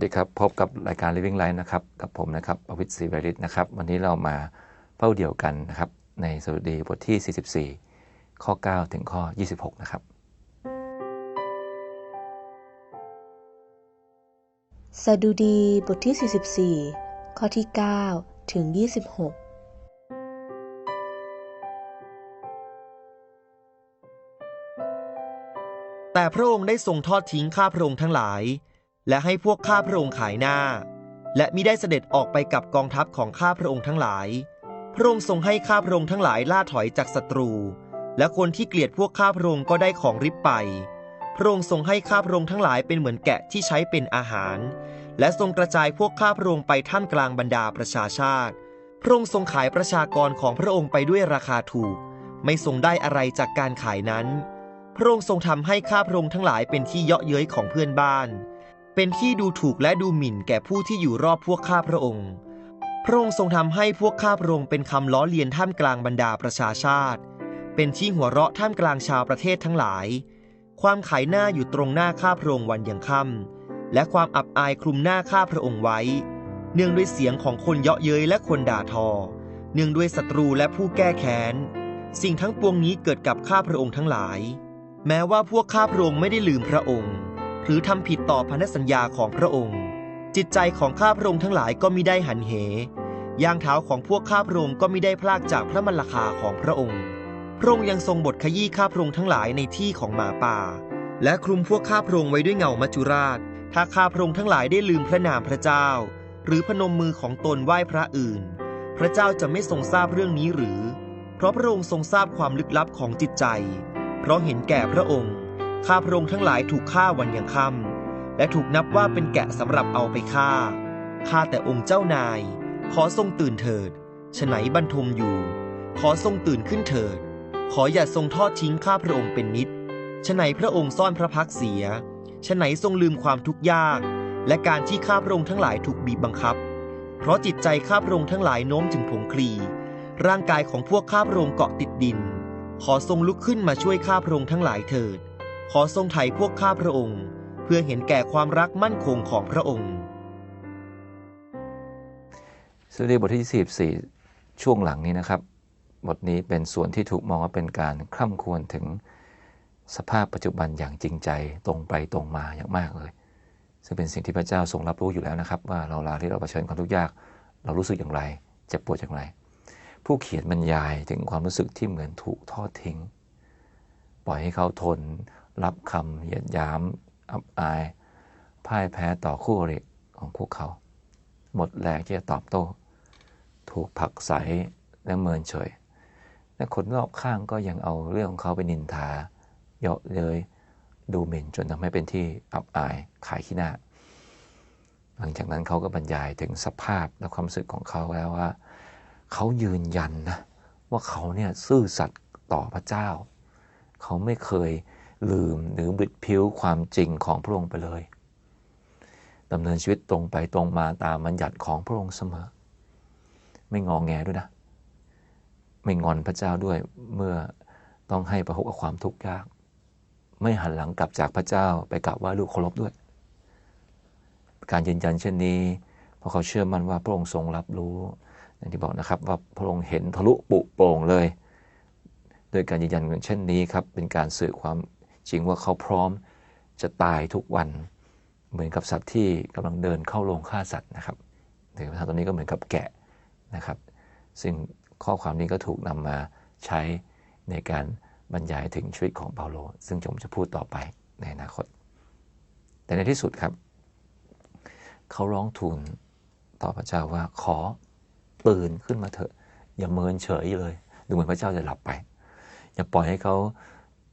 สวัสดีครับ พบกับรายการ Living Life นะครับ กับผมนะครับประวิตรศรีบริตนะครับ วันนี้เรามาเป้าเดียวกันนะครับ ในสดุดีบทที่ 44 ข้อ 9 ถึงข้อ 26 นะครับ สดุดีบทที่ 44 ข้อที่ 9 ถึง 26แต่พระองค์ได้ทรงทอดทิ้งข้าพระองค์ทั้งหลาย และให้พวกข้าพระองค์ขายหน้า และมิได้เสด็จออกไปกับกองทัพของข้าพระองค์ทั้งหลาย พระองค์ทรงให้ข้าพระองค์ทั้งหลายล่าถอยจากศัตรู และคนที่เกลียดพวกข้าพระองค์ก็ได้ของริบไป พระองค์ทรงให้ข้าพระองค์ทั้งหลายเป็นเหมือนแกะที่ใช้เป็นอาหาร และทรงกระจายพวกข้าพระองค์ไปท่ามกลางบรรดาประชาชาติ พระองค์ทรงขายประชากรของพระองค์ไปด้วยราคาถูก ไม่ทรงได้อะไรจากการขายนั้น พระองค์ทรงทำให้ข้าพระองค์ทั้งหลายเป็นที่เยาะเย้ยของเพื่อนบ้าน เป็นที่ดูถูกและดูหมิ่นแก่ผู้ที่อยู่รอบพวกข้าพระองค์ พระองค์ทรงทำให้พวกข้าพระองค์เป็นคำล้อเลียนท่ามกลางบรรดาประชาชาติ เป็นที่หัวเราะท่ามกลางชาวประเทศทั้งหลาย ความขายหน้าอยู่ตรงหน้าข้าพระองค์วันยังค่ำและความอับอายคลุมหน้าข้าพระองค์ไว้ เนื่องด้วยเสียงของคนเยาะเย้ยและคนด่าทอ เนื่องด้วยศัตรูและผู้แก้แค้น สิ่งทั้งปวงนี้เกิดกับข้าพระองค์ทั้งหลาย แม้ว่าพวกข้าพระองค์ไม่ได้ลืมพระองค์ หรือทำผิดต่อพันธสัญญาของพระองค์ จิตใจของข้าพระองค์ทั้งหลายก็มิได้หันเหย่างเท้าของพวกข้าพระองค์ก็มิได้พลากจากพระมรคาของพระองค์ พระองค์ยังทรงบทขยี้ข้าพระองค์ทั้งหลายในที่ของหมาป่า และคลุมพวกข้าพระองค์ไว้ด้วยเงามัจจุราช ถ้าข้าพระองค์ทั้งหลายได้ลืมพระนามพระเจ้า หรือพนมมือของตนไหว้พระอื่น พระเจ้าจะไม่ทรงทราบเรื่องนี้หรือ เพราะพระองค์ทรงทราบความลึกลับของจิตใจ เพราะเห็นแก่พระองค์ ข้าพระองค์ทั้งหลายถูกฆ่าวันยังค่ำและถูกนับว่าเป็นแกะสำหรับเอาไปฆ่า ข้าแต่องค์เจ้านาย ขอทรงตื่นเถิดฉไหนบรรทมอยู่ ขอทรงตื่นขึ้นเถิด ขออย่าทรงทอดทิ้งข้าพระองค์เป็นนิดฉไหนพระองค์ซ่อนพระพักเสียฉไหนทรงลืมความทุกข์ยาก และการที่ข้าพระองค์ทั้งหลายถูกบีบบังคับ เพราะจิตใจข้าพระองค์ทั้งหลายโน้มถึงผงคลี ร่างกายของพวกข้าพระองค์เกาะติดดิน ขอทรงลุกขึ้นมาช่วยข้าพระองค์ทั้งหลายเถิด ขอทรงไถ่พวกข้าพระองค์ เพื่อเห็นแก่ความรักมั่นคงของพระองค์สดุดีบทที่44ช่วงหลังนี้นะครับ บทนี้เป็นส่วนที่ถูกมองว่าเป็นการคร่ำควรถึงสภาพปัจจุบันอย่างจริงใจตรงไปตรงมาอย่างมากเลย ซึ่งเป็นสิ่งที่พระเจ้าทรงรับรู้อยู่แล้วนะครับ ว่าเราลาที่เราเผชิญความทุกข์ยาก เรารู้สึกอย่างไรเจ็บปวดอย่างไร ผู้เขียนบรรยายถึงความรู้สึกที่เหมือนถูกทอดทิ้ง ปล่อยให้เขาทน รับคำเหยียดหยาม อับอาย พ่ายแพ้ต่อคู่อริของพวกเขา หมดแรงที่จะตอบโต้ ถูกผลักไสและเมินเฉยและคนรอบข้างก็ยังเอาเรื่องของเขาไปนินทา เยาะเย้ยดูหมิ่นจนทำให้เป็นที่อับอายขายขี้หน้า หลังจากนั้นเขาก็บรรยายถึงสภาพและความรู้สึกของเขาแล้วว่า เขายืนยันนะว่าเขาเนี่ยซื่อสัตย์ต่อพระเจ้า เขาไม่เคย ลืมหรือบิดผิวความจริงของพระองค์ไปเลยดำเนินชีวิตตรงไปตรงมาตามบัญญัติของพระองค์เสมอ ไม่งองแงด้วยนะ ไม่งอนพระเจ้าด้วยเมื่อต้องให้ประพบกับความทุกข์ยาก ไม่หันหลังกลับจากพระเจ้าไปกราบไหว้ลูกเคารพด้วย การยืนยันเช่นนี้เพราะเขาเชื่อมั่นว่าพระองค์ทรงรับรู้อย่างที่บอกนะครับว่าพระองค์เห็นทะลุปุโปร่งเลย โดยการยืนยันเช่นนี้ครับเป็นการสื่อความ จริงว่าเขาพร้อมจะตายทุกวัน เหมือนกับสัตว์ที่กำลังเดินเข้าโรงฆ่าสัตว์นะครับหรือภาษาตอนนี้ก็เหมือนกับแกะนะครับ ซึ่งข้อความนี้ก็ถูกนำมาใช้ในการบรรยายถึงชีวิตของเปาโล ซึ่งผมจะพูดต่อไปในอนาคต แต่ในที่สุดครับ เขาร้องทูลต่อพระเจ้าว่าขอตื่นขึ้นมาเถอะ อย่าเมินเฉยเลย ดูเหมือนพระเจ้าจะหลับไป อย่าปล่อยให้เขา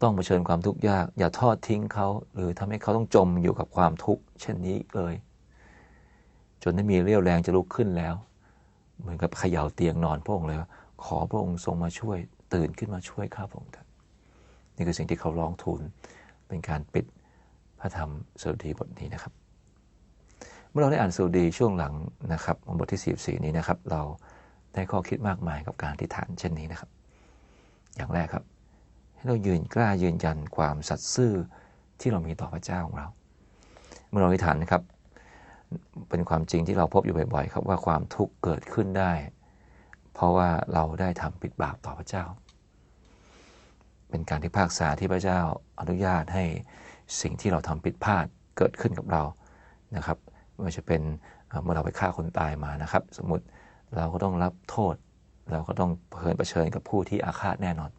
ต้องเผชิญความทุกข์ยาก อย่าทอดทิ้งเขา หรือทำให้เขาต้องจมอยู่กับความทุกข์เช่นนี้เลย จนไม่มีเรี่ยวแรงจะลุกขึ้นแล้ว เหมือนกับเขย่าเตียงนอนพระองค์เลยว่าขอพระองค์ทรงมาช่วย ตื่นขึ้นมาช่วยข้าพระองค์นี่คือสิ่งที่เขาร้องทูลเป็นการปิดพระธรรมสดุดีบทนี้นะครับ เมื่อเราได้อ่านสดุดีช่วงหลังนะครับบทที่ 44 นี้นะครับ เราได้ข้อคิดมากมายกับการที่ฐานเช่นนี้นะครับ อย่างแรกครับ ให้เรายืนกล้ายืนยันความสัตย์ซื่อที่เรามีต่อพระเจ้าของเรา เมื่อเราอธิษฐานนะครับ เป็นความจริงที่เราพบอยู่บ่อยๆ ครับว่าความทุกข์เกิดขึ้นได้ เพราะว่าเราได้ทำผิดบาปต่อพระเจ้า เป็นการที่ภาคษาที่พระเจ้าอนุญาตให้สิ่งที่เราทำผิดพลาดเกิดขึ้นกับเรานะครับไม่ว่าจะเป็นเมื่อเราไปฆ่าคนตายมานะครับ สมมติเราก็ต้องรับโทษ เราก็ต้องเผชิญเผชิญกับผู้ที่อาฆาตแน่นอน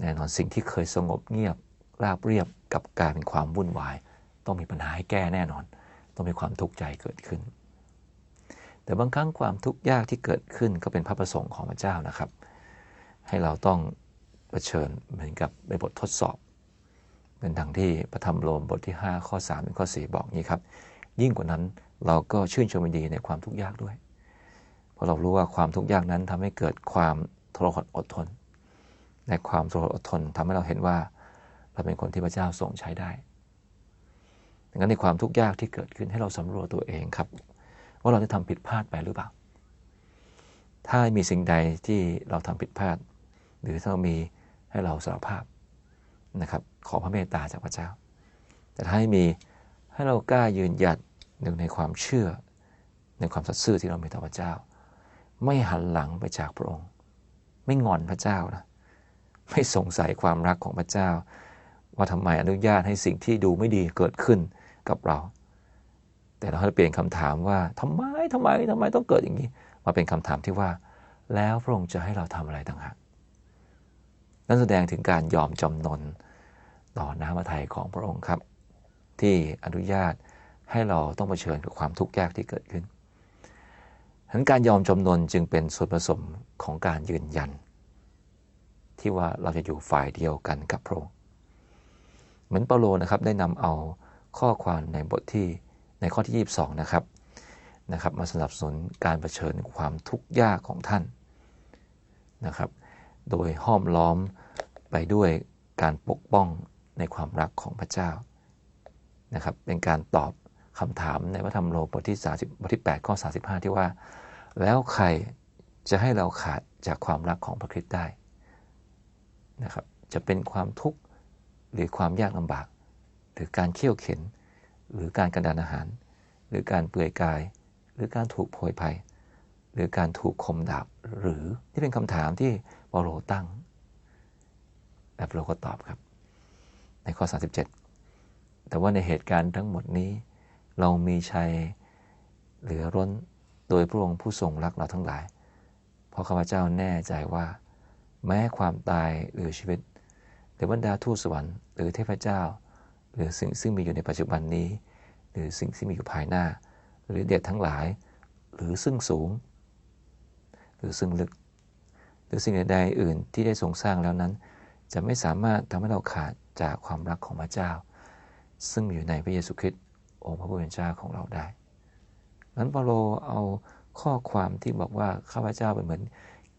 แน่นอนสิ่งที่เคยสงบเงียบราบเรียบกับกลายเป็นความวุ่นวาย ต้องมีปัญหาให้แก้แน่นอน ต้องมีความทุกข์ใจเกิดขึ้น แต่บางครั้งความทุกข์ยากที่เกิดขึ้นก็เป็นพระประสงค์ของพระเจ้านะครับ ให้เราต้องเผชิญเหมือนกับในบททดสอบ เป็นดังที่พระธรรมโรมบทที่ 5 ข้อ3เป็นข้อ 4 บอกนี้ครับ ยิ่งกว่านั้นเราก็ชื่นชมดีในความทุกข์ยากด้วย เพราะเรารู้ว่าความทุกข์ยากนั้นทำให้เกิดความทรหดอดทน ในความทรหดอดทนทำให้เราเห็นว่า เราเป็นคนที่พระเจ้าทรงใช้ได้ดังนั้นในความทุกข์ยากที่เกิดขึ้นให้เราสำรวจตัวเองครับ ว่าเราได้ทำผิดพลาดไปหรือเปล่า ถ้ามีสิ่งใดที่เราทำผิดพลาด หรือถ้ามีให้เราสารภาพนะครับ ขอพระเมตตาจากพระเจ้า แต่ถ้าให้มีให้เรากล้ายืนหยัดหนึ่งในความเชื่อ ในความสัตย์ซื่อที่เรามีต่อพระเจ้า ไม่หันหลังไปจากพระองค์ ไม่งอนพระเจ้านะ ไม่สงสัยความรักของพระเจ้า ว่าทำไมอนุญาตให้สิ่งที่ดูไม่ดีเกิดขึ้นกับเรา แต่เราให้เปลี่ยนคำถามว่าทำไมทำไมทำไมต้องเกิดอย่างนี้ มาเป็นคำถามที่ว่า แล้วพระองค์จะให้เราทำอะไรต่างหากนั่นแสดงถึงการยอมจำนนต่อน้ำพระทัยของพระองค์ครับ ที่อนุญาตให้เราต้องเผชิญกับความทุกข์ยากที่เกิดขึ้นทั้นการยอมจำนนจึงเป็นส่วนผสมของการยืนยัน ที่ว่าเราจะอยู่ฝ่ายเดียวกันกับพระองค์เหมือนเปาโลนะครับได้นำเอาข้อความในบทที่ในข้อที่ 22 นะครับนะครับมาสนับสนุนการเผชิญความทุกข์ยากของท่านนะครับ โดยห้อมล้อมไปด้วยการปกป้องในความรักของพระเจ้านะครับ เป็นการตอบคำถามในพระธรรมโลบทที่ 30 บทที่ 8 ข้อ 35 ที่ว่า แล้วใครจะให้เราขาดจากความรักของพระคริสต์ได้ นะครับ จะเป็นความทุกข์หรือความยากลำบาก หรือการเขี่ยวเข็น หรือการกันดานอาหาร หรือการเปื่อยกาย หรือการถูกโผยภัย หรือการถูกคมดาบหรือที่เป็นคำถามที่เปาโลตั้งและเปโลก็ตอบครับ ในข้อ 37 แต่ว่าในเหตุการณ์ทั้งหมดนี้ เรามีชัยเหลือร้นโดยพระองค์ผู้ทรงรักเราทั้งหลาย เพราะข้าพเจ้าแน่ใจว่า แม้ความตายหรือชีวิต หรือบรรดาทูตสวรรค์หรือเทพเจ้า หรือสิ่งซึ่งมีอยู่ในปัจจุบันนี้ หรือสิ่งที่มีอยู่ภายหน้า หรือเด็ดทั้งหลาย หรือซึ่งสูง หรือซึ่งลึก หรือสิ่งใดๆอื่นที่ได้ทรงสร้างแล้วนั้น จะไม่สามารถทำให้เราขาดจากความรักของพระเจ้า ซึ่งอยู่ในพระเยซูคริสต์องค์พระผู้เป็นเจ้าของเราได้นั้นเปาโลเอาข้อความที่บอกว่าข้าพเจ้าเป็นเหมือน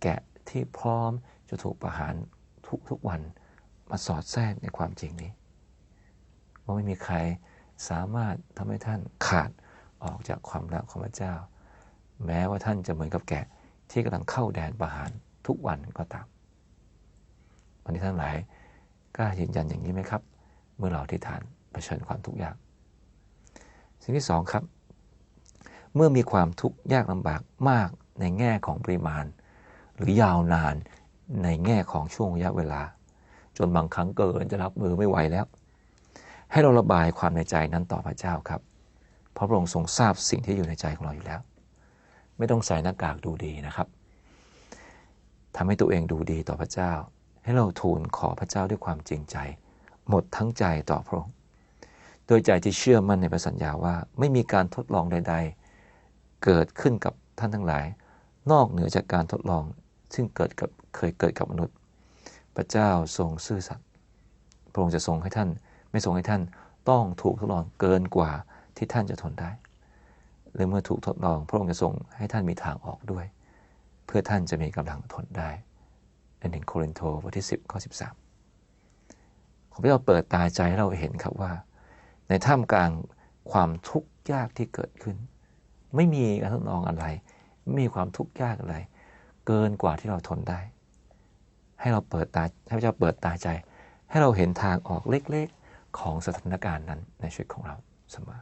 แกะที่พร้อม จะถูกประหารทุกทุกวันมาสอดแทรกในความจริงนี้ ว่าไม่มีใครสามารถทำให้ท่านขาดออกจากความรักของพระเจ้า แม้ว่าท่านจะเหมือนกับแกะที่กำลังเข้าแดนประหารทุกวันก็ตามวันนี้ท่านหลายกล้ายืนยันอย่างนี้ไหมครับ เมื่อเราที่ฐานเผชิญความทุกข์ยาก สิ่งที่สองครับ เมื่อมีความทุกข์ยากลำบากมากในแง่ของปริมาณ หรือยาวนาน ในแง่ของช่วงระยะเวลา จนบางครั้งเกินจะรับมือไม่ไหวแล้ว ให้เราระบายความในใจนั้นต่อพระเจ้าครับ เพราะพระองค์ทรงทราบสิ่งที่อยู่ในใจของเราอยู่แล้ว ไม่ต้องใส่หน้ากากดูดีนะครับทำให้ตัวเองดูดีต่อพระเจ้า ให้เราทูลขอพระเจ้าด้วยความจริงใจ หมดทั้งใจต่อพระองค์โดยใจที่เชื่อมั่นในพระสัญญาว่าไม่มีการทดลองใด ๆ เกิดขึ้นกับท่านทั้งหลาย นอกเหนือจากการทดลอง ซึ่งเกิดกับเคยเกิดกับมนุษย์ พระเจ้าทรงซื่อสัตย์พระองค์จะทรงให้ท่าน ไม่ทรงให้ท่านต้องถูกทดลองเกินกว่าที่ท่านจะทนได้หรือเมื่อถูกทดลอง พระองค์จะทรงให้ท่านมีทางออกด้วย เพื่อท่านจะมีกำลังทนได้ในหนึ่งโครินโตบทที่ 10ข้อ13ขอพระเจ้าเปิดตาใจให้เราเห็นครับว่า ในท่ามกลางความทุกข์ยากที่เกิดขึ้น ไม่มีการทดลองอะไร ไม่มีความทุกข์ยากอะไร เกินกว่าที่เราทนได้ ให้เราเปิดตาให้พระเจ้าเปิดตาใจ ให้เราเห็นทางออกเล็กๆของสถานการณ์นั้นในชีวิตของเราเสมอ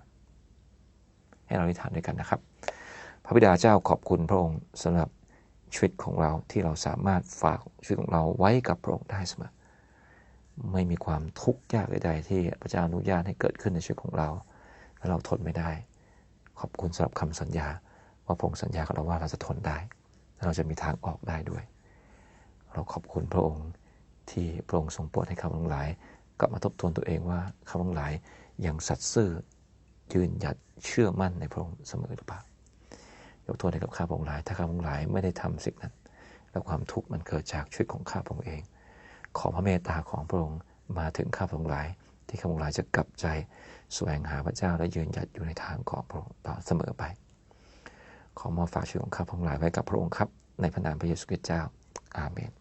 ให้เราอธิษฐานด้วยกันนะครับ พระบิดาเจ้าขอบคุณพระองค์สำหรับชีวิตของเราที่เราสามารถฝากชีวิตของเราไว้กับพระองค์ได้เสมอ ไม่มีความทุกข์ยากใดๆที่พระเจ้าอนุญาตให้เกิดขึ้นในชีวิตของเราและเราทนไม่ได้ ขอบคุณสำหรับคำสัญญาว่าพระองค์สัญญากับเราว่าเราจะทนได้ เราจะมีทางออกได้ด้วย เราขอบคุณพระองค์ที่พระองค์ทรงโปรดให้ข้าพเจ้าทั้งหลายกลับมาทบทวนตัวเองว่าข้าพเจ้าทั้งหลายยังสัตย์ซื่อยืนหยัดเชื่อมั่นในพระองค์เสมอหรือเปล่ายกโทษให้กับข้าพระองค์หลาย ถ้าข้าพระองค์หลายไม่ได้ทำสิ่งนั้น และความทุกข์มันเกิดจากชีวิตของข้าพระองค์เอง ขอพระเมตตาของพระองค์มาถึงข้าพระองค์หลาย ที่ข้าพระองค์หลายจะกลับใจแสวงหาพระเจ้าและยืนหยัดอยู่ในทางของพระองค์ต่อเสมอไป ขอมอบฝากชีวิตของข้าพงศ์หลายไว้กับพระองค์ครับ ในพระนามพระเยซูคริสต์เจ้า อาเมน